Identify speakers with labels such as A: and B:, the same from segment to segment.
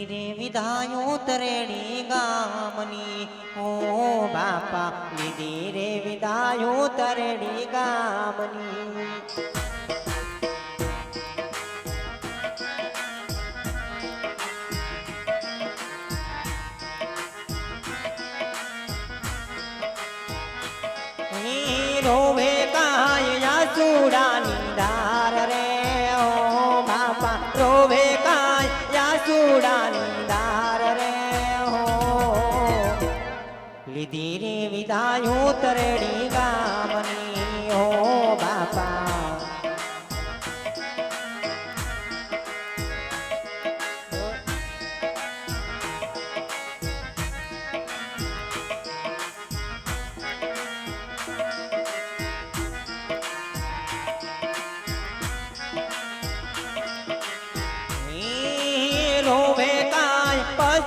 A: રે વિધાયો તરેડી ગામની ઓ બાપા લીધી રે વિધાયો તરેડી ગામની ઈ રોવે કાયા સુડાની ધાર રે ઓ બાપા રોવે સુડાની ધાર રે હો. લીધી રે વિદાયો તરડી ગામની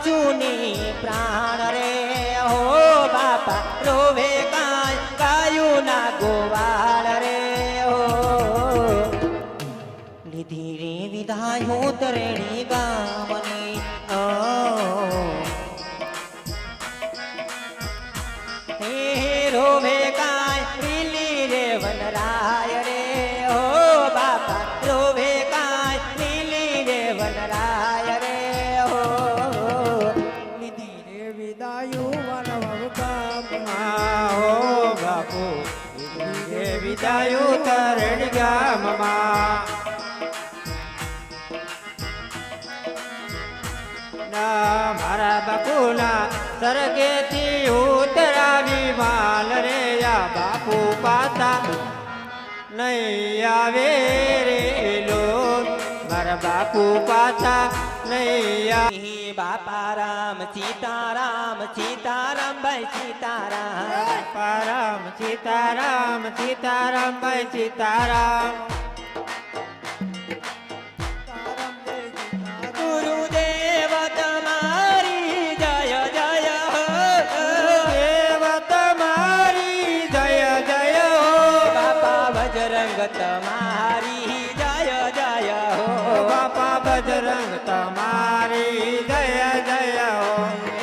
A: કાય પશુની પ્રાણ રે, હો બાપા, રોવે કાય ગાયુના ગોવાળ રે, હો. લીધી રે વિધાય હો તરણી ગામની રોવે કાય લીલી રે વનરાય રે
B: વિદાયું તરણ ગામમાં. ના, મારા બાપુના સરગેથી ઉતરાવી માલ રે, આ બાપુ પાતા નહીં આવે રે, લો. મારા બાપુ પાછા નહીં
A: બાપા રામ સીતારામ સીતારામ ભાઈ સીતારામ.
B: સીતારામ સીતારામ સીતારામ ભાઈ સીતારામ.
A: જય જય હો. બાપા તમારી
B: બજરંગ તમારી જય જય હો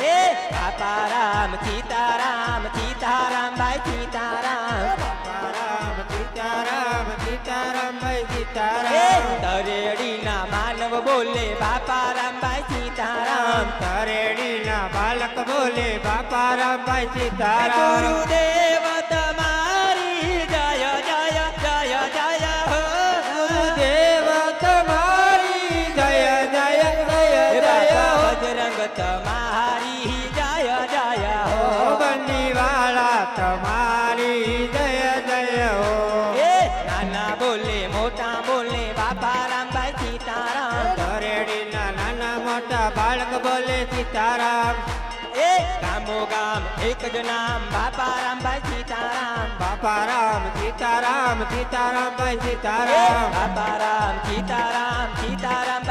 A: એ બાપા રામ સીતારામ સીતારામ ભાઈ સીતારામ
B: સીતારામ સીતારામ સીતારામ ભાઈ સીતારામ
A: તરેડીના માનવ બોલે બાપા રામ ભાઈ સીતારામ
B: રામ તરેડીના બાલક બોલે બાપા રામ ભાઈ સીતારામ
A: ગુરુદેવ તમારી જય જય હો
B: ઓ બંદીવાળા તમારી જય જય હો
A: એ નાના બોલે મોટા બોલે બાપા રામભાઈ સીતારામ
B: તરેડીના નાના મોટા બાળક બોલે સીતારામ
A: એ ગામો ગામ એક જ નામ બાપા રામભાઈ સીતારામ
B: બાપા રામ સીતારામ સીતારામ ભાઈ
A: એ
B: સીતારામ
A: બાપા રામ સીતારામ સીતારામ